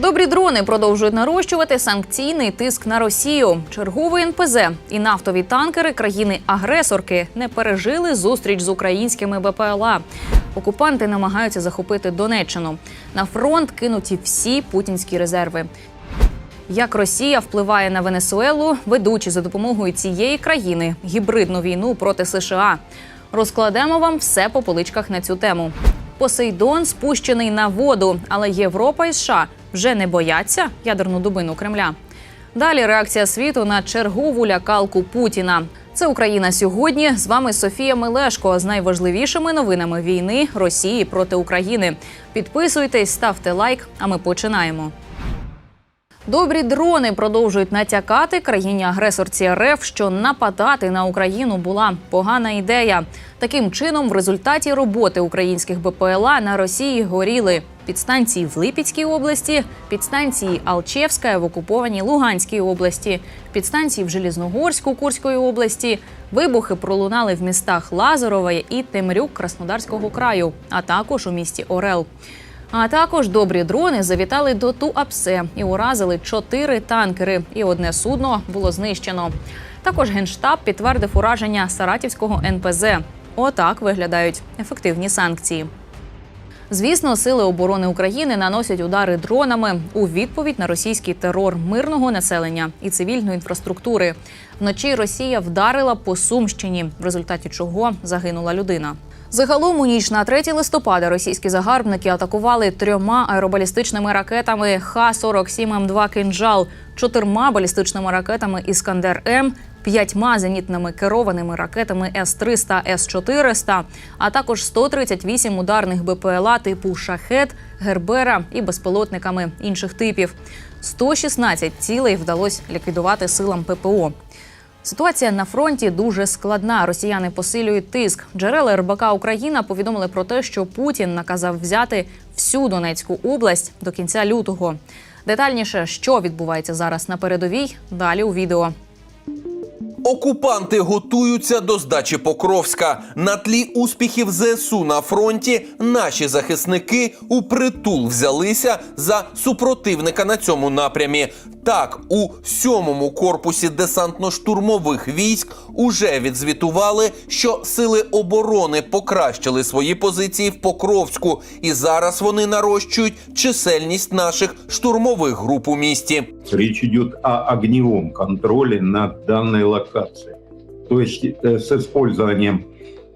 Добрі дрони продовжують нарощувати санкційний тиск на Росію. Черговий НПЗ і нафтові танкери країни-агресорки не пережили зустріч з українськими БПЛА. Окупанти намагаються захопити Донеччину. На фронт кинуті всі путінські резерви. Як Росія впливає на Венесуелу, ведучи за допомогою цієї країни гібридну війну проти США. Розкладемо вам все по поличках на цю тему. Посейдон спущений на воду, але Європа і США вже не бояться ядерну дубину Кремля. Далі реакція світу на чергову лякалку Путіна. Це Україна сьогодні. З вами Софія Мелешко з найважливішими новинами війни Росії проти України. Підписуйтесь, ставте лайк. А ми починаємо. Добрі дрони продовжують натякати країні агресорці РФ, що нападати на Україну була погана ідея. Таким чином, в результаті роботи українських БПЛА на Росії горіли підстанції в Липецькій області, підстанції Алчевська в окупованій Луганській області, підстанції в Желізногорську Курської області. Вибухи пролунали в містах Лазарове і Темрюк Краснодарського краю, а також у місті Орел. А також добрі дрони завітали до Туапсе і уразили чотири танкери, і одне судно було знищено. Також генштаб підтвердив ураження Саратівського НПЗ. Отак виглядають ефективні санкції. Звісно, сили оборони України наносять удари дронами у відповідь на російський терор мирного населення і цивільної інфраструктури. Вночі Росія вдарила по Сумщині, в результаті чого загинула людина. Загалом у ніч на 3 листопада російські загарбники атакували трьома аеробалістичними ракетами Х-47М2 «Кинжал», чотирма балістичними ракетами Іскандер М, п'ятьма зенітними керованими ракетами С-300, С-400, а також 138 ударних БПЛА типу Шахет, Гербера і безпілотниками інших типів. 116 цілей вдалося ліквідувати силам ППО. Ситуація на фронті дуже складна. Росіяни посилюють тиск. Джерела РБК Україна повідомили про те, що Путін наказав взяти всю Донецьку область до кінця лютого. Детальніше, що відбувається зараз на передовій, далі у відео. Окупанти готуються до здачі Покровська. На тлі успіхів ЗСУ на фронті наші захисники у притул взялися за супротивника на цьому напрямі. Так, у сьомому корпусі десантно-штурмових військ уже відзвітували, що сили оборони покращили свої позиції в Покровську, і зараз вони нарощують чисельність наших штурмових груп у місті. Речь идет о огневом контроле над данной локацией. То есть э, с использованием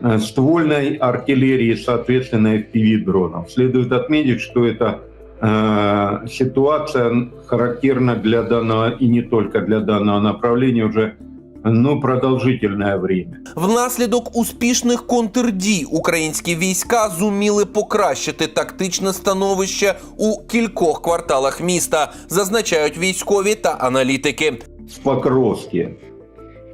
э, ствольной артиллерии, соответственно, FPV-дронов. Следует отметить, что эта э, ситуация характерна для данного и не только для данного направления уже ну, продолжительное время. Внаслідок успішних контрдій українські війська зуміли покращити тактичне становище у кількох кварталах міста, зазначають військові та аналітики. в Покровске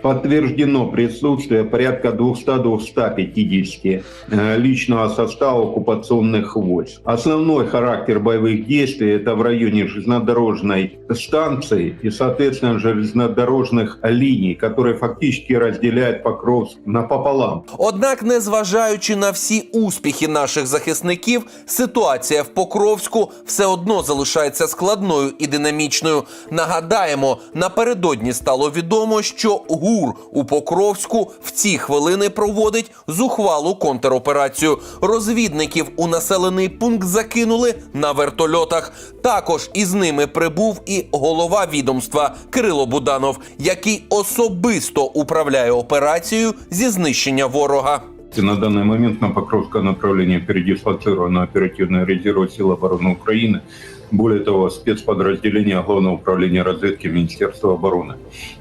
подтверждено присутствие порядка 200-250 э, личного состава оккупационных войск. Основной характер боевых действий это в районе железнодорожной станции и, соответственно, железнодорожных линий, которые фактически разделяют Покровск напополам. Однак, незважаючи на всі успіхи наших захисників, ситуація в Покровську все одно залишається складною і динамічною. Нагадаємо, напередодні стало відомо, що ГУР у Покровську в ці хвилини проводить зухвалу контроперацію. Розвідників у населений пункт закинули на вертольотах. Також із ними прибув і голова відомства Кирило Буданов, який особисто управляє операцією зі знищення ворога. И На данный момент на Покровское направление передислоцировано оперативное резервное сил обороны Украины. Более того, спецподразделение Главного управления разведки Министерства обороны.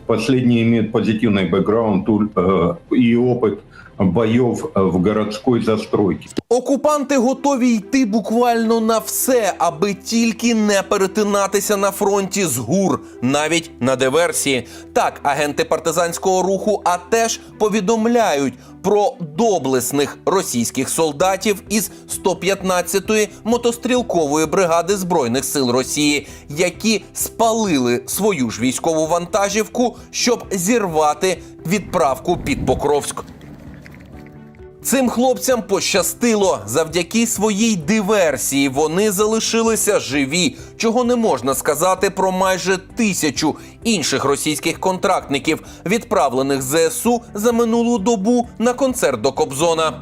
Последние имеют позитивный бэкграунд э, и опыт боев э, в городской застройке. Окупанти готові йти буквально на все, аби тільки не перетинатися на фронті з гур, навіть на диверсії. Так, агенти партизанського руху АТЕШ повідомляють про доблесних російських солдатів із 115-ї мотострілкової бригади збройних сил Росії, які спалили свою ж військову вантажівку, щоб зірвати відправку під Покровськ. Цим хлопцям пощастило. Завдяки своїй диверсії вони залишилися живі, чого не можна сказати про майже тисячу інших російських контрактників, відправлених ЗСУ за минулу добу на концерт до Кобзона.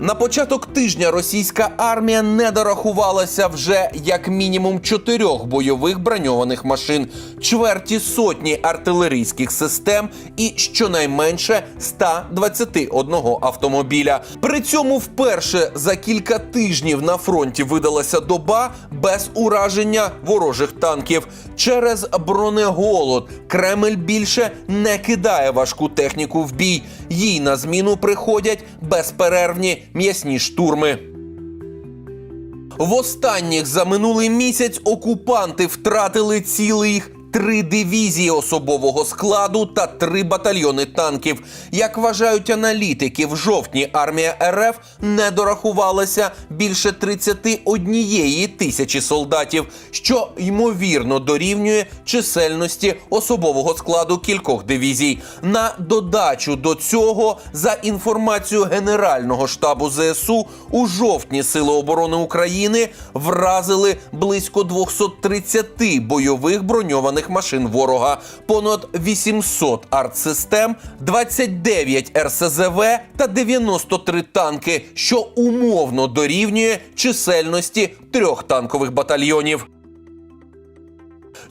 На початок тижня російська армія не дорахувалася вже як мінімум чотирьох бойових броньованих машин, чверті сотні артилерійських систем і щонайменше 121 автомобіля. При цьому вперше за кілька тижнів на фронті видалася доба без ураження ворожих танків. Через бронеголод Кремль більше не кидає важку техніку в бій. Їй на зміну приходять безперервні м'ясні штурми. В останніх за минулий місяць окупанти втратили цілих три дивізії особового складу та три батальйони танків. Як вважають аналітики, в жовтні армія РФ не дорахувалася більше 31 тисячі солдатів, що ймовірно дорівнює чисельності особового складу кількох дивізій. На додачу до цього, за інформацією Генерального штабу ЗСУ, у жовтні Сили оборони України вразили близько 230 бойових броньованих машин ворога, понад 800 артсистем, 29 РСЗВ та 93 танки, що умовно дорівнює чисельності трьох танкових батальйонів.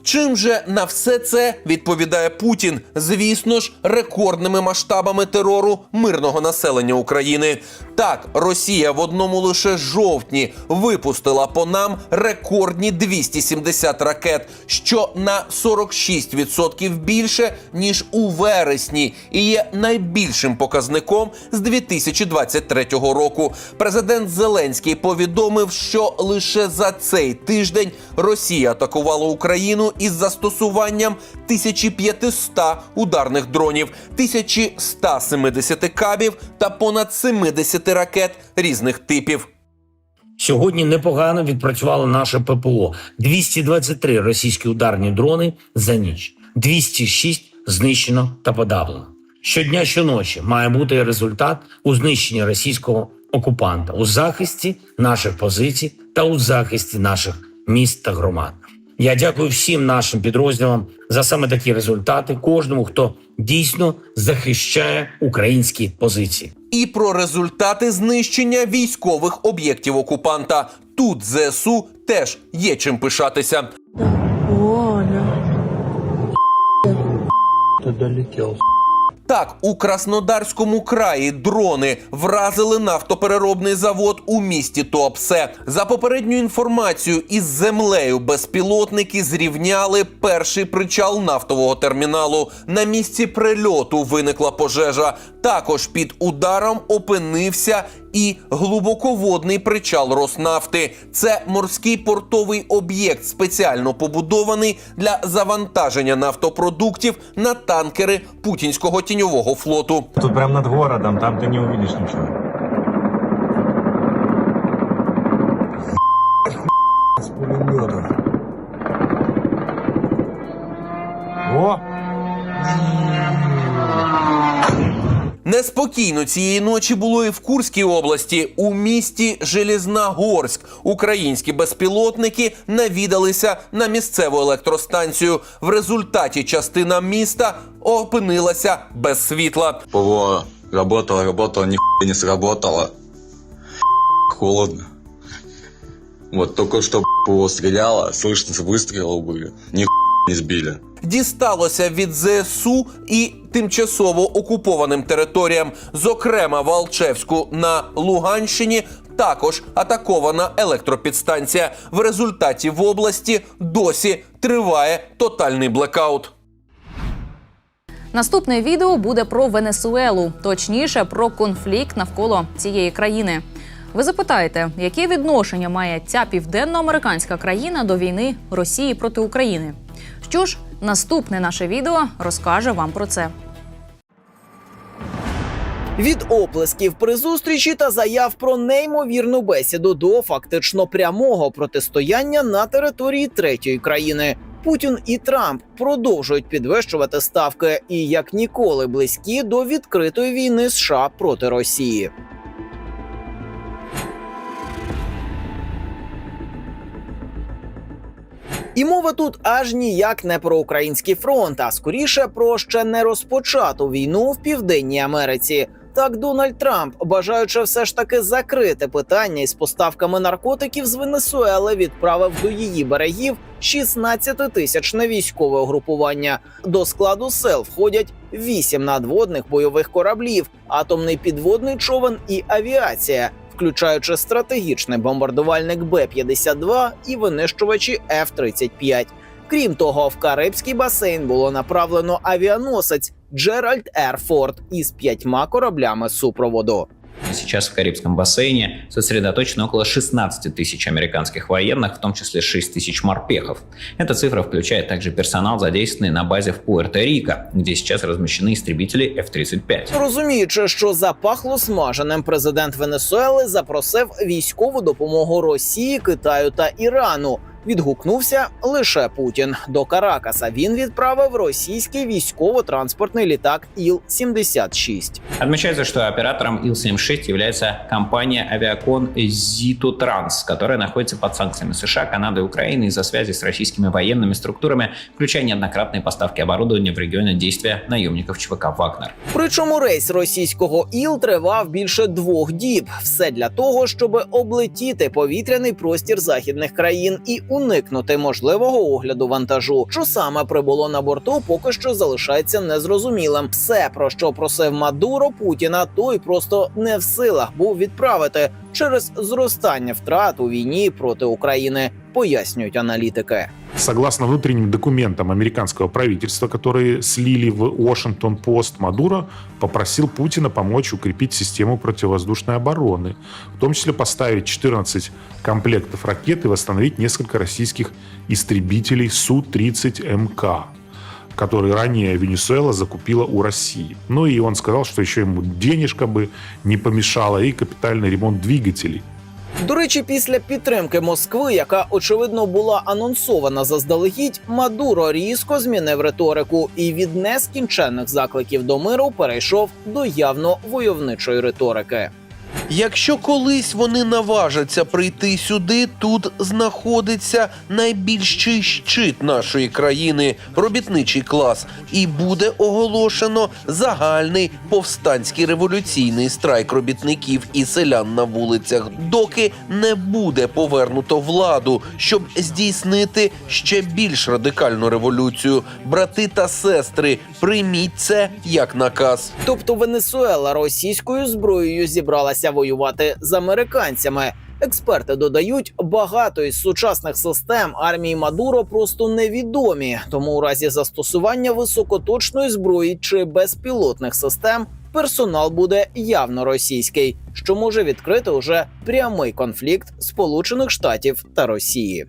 Чим же на все це відповідає Путін? Звісно ж, рекордними масштабами терору мирного населення України. Так, Росія в одному лише жовтні випустила по нам рекордні 270 ракет, що на 46% більше ніж у вересні, і є найбільшим показником з 2023 року. Президент Зеленський повідомив, що лише за цей тиждень Росія атакувала Україну із застосуванням 1500 ударних дронів, 1170 кабів та понад 70 ракет різних типів. Сьогодні непогано відпрацювало наше ППО. 223 російські ударні дрони за ніч, 206 знищено та подавлено. Щодня, щоночі має бути результат у знищенні російського окупанта у захисті наших позицій та у захисті наших міст та громад. Я дякую всім нашим підрозділам за саме такі результати, кожному, хто дійсно захищає українські позиції. І про результати знищення військових об'єктів окупанта. Тут ЗСУ теж є чим пишатися. Долетел. Так, у Краснодарському краї дрони вразили нафтопереробний завод у місті Туапсе. За попередньою інформацією, із землею безпілотники зрівняли перший причал нафтового терміналу. На місці прильоту виникла пожежа. Також під ударом опинився і глибоководний причал Роснафти. Це морський портовий об'єкт, спеціально побудований для завантаження нафтопродуктів на танкери путінського тіньового флоту. Тут прям над городом, там ти не увидиш ничего. Неспокійно цієї ночі було і в Курській області. У місті Железногорськ українські безпілотники навідалися на місцеву електростанцію. В результаті частина міста опинилася без світла. ПВО работало, работало, нихуя не сработало. Холодно. Вот только что ПВО стреляло, слышно выстрелы были, нихуя не сбили. Дісталося від ЗСУ і тимчасово окупованим територіям, зокрема в Алчевську на Луганщині. Також атакована електропідстанція. В результаті в області досі триває тотальний блекаут. Наступне відео буде про Венесуелу, точніше про конфлікт навколо цієї країни. Ви запитаєте, яке відношення має ця південноамериканська країна до війни Росії проти України? Що ж, наступне наше відео розкаже вам про це. Від оплесків при зустрічі та заяв про неймовірну бесіду до фактично прямого протистояння на території третьої країни. Путін і Трамп продовжують підвищувати ставки і як ніколи близькі до відкритої війни США проти Росії. І мова тут аж ніяк не про український фронт, а скоріше про ще не розпочату війну в Південній Америці. Так Дональд Трамп, бажаючи все ж таки закрити питання із поставками наркотиків з Венесуели, відправив до її берегів 16 тисячне військове угрупування. До складу сел входять 8 надводних бойових кораблів, атомний підводний човен і авіація, включаючи стратегічний бомбардувальник Б-52 і винищувачі F-35. Крім того, в Карибський басейн було направлено авіаносець Джеральд Ерфорд із п'ятьма кораблями супроводу. Сейчас в Карибском бассейне сосредоточено около 16 тысяч американских военных, в том числе 6 тысяч морпехов. Эта цифра включает также персонал, задействованный на базе в Пуэрто-Рико, где сейчас размещены истребители F-35. Розуміючи, що запахло смаженим, президент Венесуели запросив військову допомогу Росії, Китаю та Ірану. Відгукнувся лише Путін. До Каракаса він відправив російський військово-транспортний літак Іл-76. Отмечается, что оператором Ил-76 является компания авиакон Зиту Транс, которая находится под санкциями США, Канады и Украины из-за связи с российскими военными структурами, включая неоднократные поставки оборудования в регионе действия наемников ЧВК «Вагнер». Причому рейс російського іл тривав більше двох діб. Все для того, щоб облетіти повітряний простір західних країн і уникнути можливого огляду вантажу. Що саме прибуло на борту, поки що залишається незрозумілим. Все, про що просив Мадуро Путіна, той просто не в силах був відправити через зростання втрат у війні проти України, пояснюють аналітики. Согласно внутренним документам американского правительства, которые слили в Washington-Post, Мадуро попросил Путина помочь укрепить систему противовоздушной обороны, в том числе поставить 14 комплектов ракет и восстановить несколько российских истребителей Су-30МК которые ранее Венесуэла закупила у России. Ну и он сказал, что еще ему денежка бы не помешала и капитальный ремонт двигателей. До речі, після підтримки Москви, яка очевидно була анонсована заздалегідь, Мадуро різко змінив риторику і від нескінченних закликів до миру перейшов до явно войовничої риторики. Якщо колись вони наважаться прийти сюди, тут знаходиться найбільший щит нашої країни, робітничий клас, і буде оголошено загальний повстанський революційний страйк робітників і селян на вулицях, доки не буде повернуто владу, щоб здійснити ще більш радикальну революцію. Брати та сестри, прийміть це як наказ. Тобто Венесуела російською зброєю зібралася воювати з американцями. Експерти додають, багато із сучасних систем армії Мадуро просто невідомі. Тому у разі застосування високоточної зброї чи безпілотних систем персонал буде явно російський, що може відкрити уже прямий конфлікт Сполучених Штатів та Росії.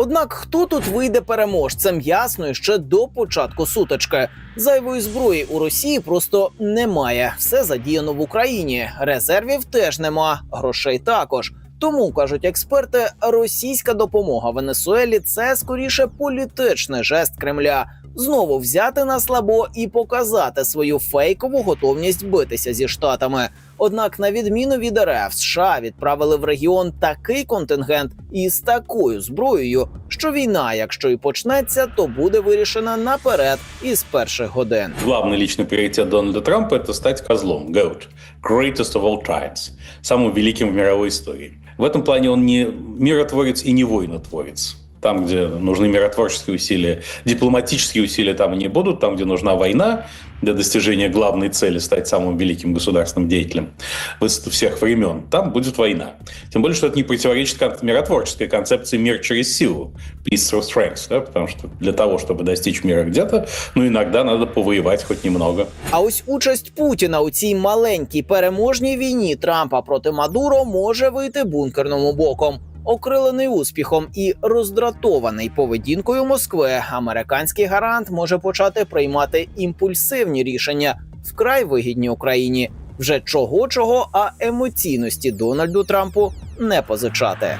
Однак хто тут вийде переможцем, ясно ще до початку сутички. Зайвої зброї у Росії просто немає. Все задіяно в Україні. Резервів теж нема, грошей також. Тому кажуть експерти, російська допомога Венесуелі це скоріше політичний жест Кремля. Знову взяти на слабо і показати свою фейкову готовність битися зі штатами. Однак, на відміну від РФ, США відправили в регіон такий контингент із такою зброєю, що війна, якщо і почнеться, то буде вирішена наперед із перших годин. Главный личный приоритет Дональда Трампа – это стать козлом, GOAT, greatest of all times, самым великим в мировой истории. В этом плане он не миротворец и не воинотворец. Там, где нужны миротворческие усилия, дипломатические усилия там и не будут. Там, где нужна война для достижения главной цели стать самым великим государственным деятелем всех времен, там будет война. Тем более, что это не противоречит кон- миротворческой концепции «мир через силу» – «peace through strength», да? потому что для того, чтобы достичь мира где-то, ну, иногда надо повоевать хоть немного. А ось участь Путіна у цій маленькій переможній війні Трампа проти Мадуро може вийти бункерному боком. Окрилений успіхом і роздратований поведінкою Москви, американський гарант може почати приймати імпульсивні рішення вкрай вигідні Україні. Вже чого чого, а емоційності Дональду Трампу не позичати.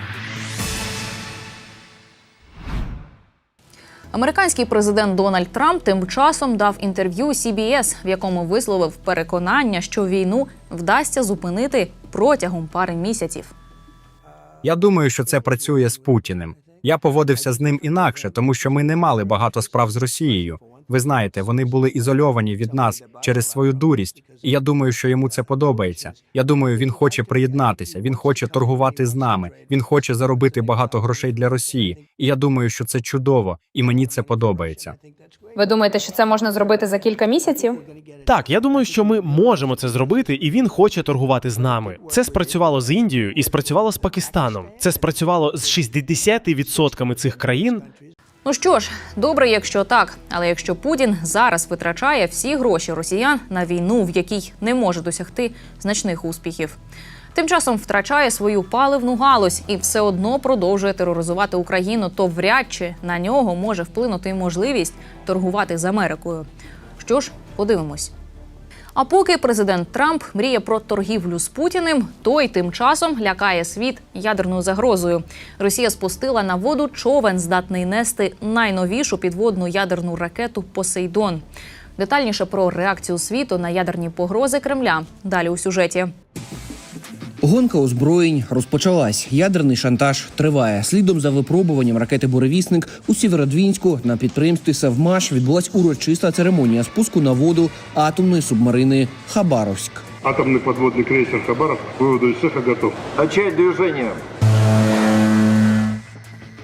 Американський президент Дональд Трамп тим часом дав інтерв'ю CBS, в якому висловив переконання, що війну вдасться зупинити протягом пари місяців. Я думаю, що це працює з Путіним. Я поводився з ним інакше, тому що ми не мали багато справ з Росією. Ви знаєте, вони були ізольовані від нас через свою дурість, і я думаю, що йому це подобається. Я думаю, він хоче приєднатися, він хоче торгувати з нами, він хоче заробити багато грошей для Росії. І я думаю, що це чудово, і мені це подобається. Ви думаєте, що це можна зробити за кілька місяців? Так, я думаю, що ми можемо це зробити, і він хоче торгувати з нами. Це спрацювало з Індією і спрацювало з Пакистаном. Це спрацювало з 60% цих країн. Ну що ж, добре, якщо так. Але якщо Путін зараз витрачає всі гроші росіян на війну, в якій не може досягти значних успіхів. Тим часом втрачає свою паливну галузь і все одно продовжує тероризувати Україну, то вряд чи на нього може вплинути можливість торгувати з Америкою. Що ж, подивимось. А поки президент Трамп мріє про торгівлю з Путіним, той тим часом лякає світ ядерною загрозою. Росія спустила на воду човен, здатний нести найновішу підводну ядерну ракету Посейдон. Детальніше про реакцію світу на ядерні погрози Кремля далі у сюжеті. Гонка озброєнь розпочалась. Ядерний шантаж триває. Слідом за випробуванням ракети Буревісник у Сєвєродвінську на підприємстві Севмаш відбулась урочиста церемонія спуску на воду атомної субмарини Хабаровськ. Атомный подводный крейсер Хабаров к выводу из цеха готов. Начать движение.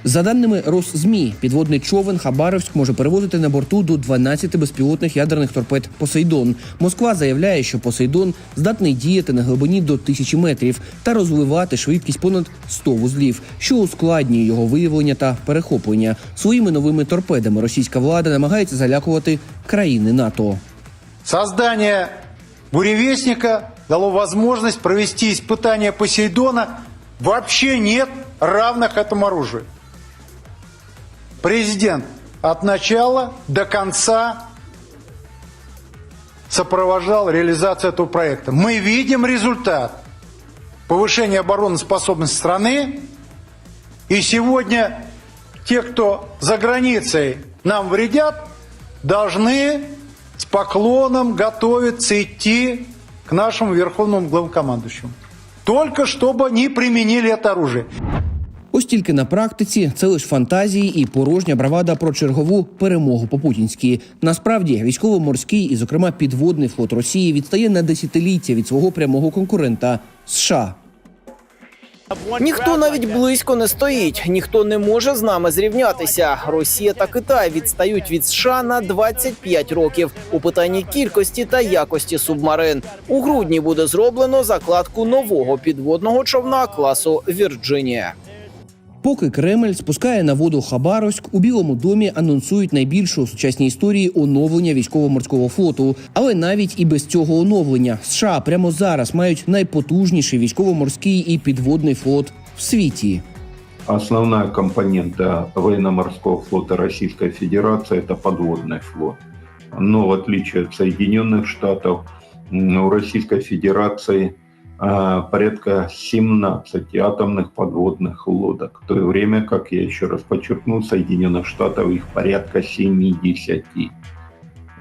За даними Росзмі, підводний човен Хабаровськ може перевозити на борту до 12 безпілотних ядерних торпед Посейдон. Москва заявляє, що Посейдон здатний діяти на глибині до тисячі метрів та розвивати швидкість понад 100 вузлів, що ускладнює його виявлення та перехоплення. Своїми новими торпедами російська влада намагається залякувати країни НАТО. Создание буревестника дало возможность провести испытания Посейдона. Вообще нет равных этому оружию. Президент от начала до конца сопровождал реализацию этого проекта. Мы видим результат повышения обороноспособности страны. И сегодня те, кто за границей нам вредят, должны с поклоном готовиться идти к нашему верховному главнокомандующему. Только чтобы не применили это оружие. Ось тільки на практиці це лише фантазії і порожня бравада про чергову перемогу по путінськи. Насправді, військово-морський і, зокрема, підводний флот Росії відстає на десятиліття від свого прямого конкурента США. Ніхто навіть близько не стоїть, ніхто не може з нами зрівнятися. Росія та Китай відстають від США на 25 років у питанні кількості та якості субмарин. У грудні буде зроблено закладку нового підводного човна класу Вірджинія Поки Кремль спускає на воду Хабаровськ, у Білому домі анонсують найбільшу у сучасній історії оновлення військово-морського флоту. Але навіть і без цього оновлення США прямо зараз мають найпотужніший військово-морський і підводний флот в світі. Основная компонента военно-морского флота Российской Федерации – это подводный флот. Но в отличие от Соединенных Штатов, м, у Российской Федерации а, порядка 17 атомных подводных лодок, в то время как, я еще раз подчеркну, Соединенных Штатов их порядка 70.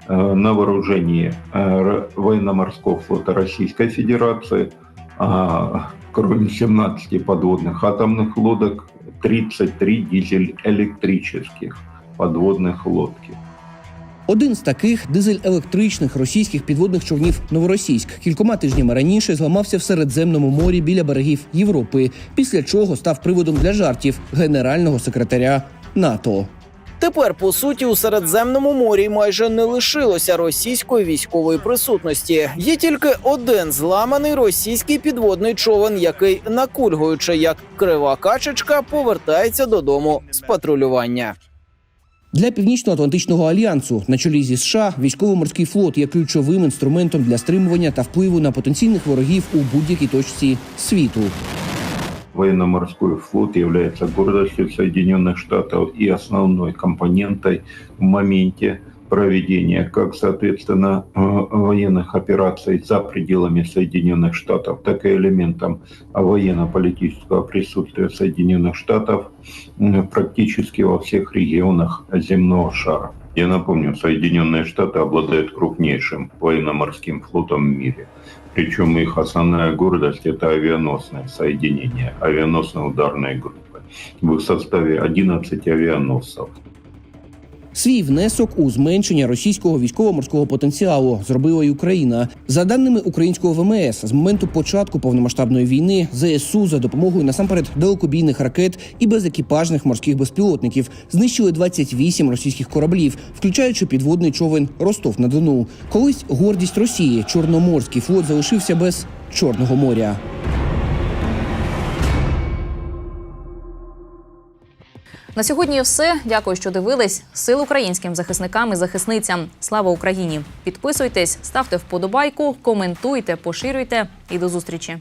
Э, На вооружении э, военно-морского флота Российской Федерации, а, кроме 17 подводных атомных лодок, 33 дизель-электрических подводных лодки. Один з таких дизель-електричних російських підводних човнів Новоросійськ кількома тижнями раніше зламався в Середземному морі біля берегів Європи, після чого став приводом для жартів генерального секретаря НАТО. Тепер, по суті, у Середземному морі майже не лишилося російської військової присутності. Є тільки один зламаний російський підводний човен, який, накульгуючи як крива качечка, повертається додому з патрулювання. Для північно-атлантичного альянсу на чолі зі США військово-морський флот є ключовим інструментом для стримування та впливу на потенційних ворогів у будь-якій точці світу. Военно-морской флот является гордостью Соединенных Штатов и основной компонентой в моменте проведения как, соответственно, э, военных операций за пределами Соединенных Штатов, так и элементом военно-политического присутствия Соединенных Штатов практически во всех регионах земного шара. Я напомню, Соединенные Штаты обладают крупнейшим военно-морским флотом в мире. Причем их основная гордость – это авианосное соединение, авианосно-ударные группы. В их составе 11 авианосцев. Свій внесок у зменшення російського військово-морського потенціалу зробила й Україна. За даними українського ВМС, з моменту початку повномасштабної війни ЗСУ за допомогою насамперед далекобійних ракет і безекіпажних морських безпілотників знищили 28 російських кораблів, включаючи підводний човен Ростов на Дону. Колись гордість Росії Чорноморський флот залишився без Чорного моря. На сьогодні все. Дякую, що дивились. Сил українським захисникам і захисницям. Слава Україні! Підписуйтесь, ставте вподобайку, коментуйте, поширюйте і до зустрічі.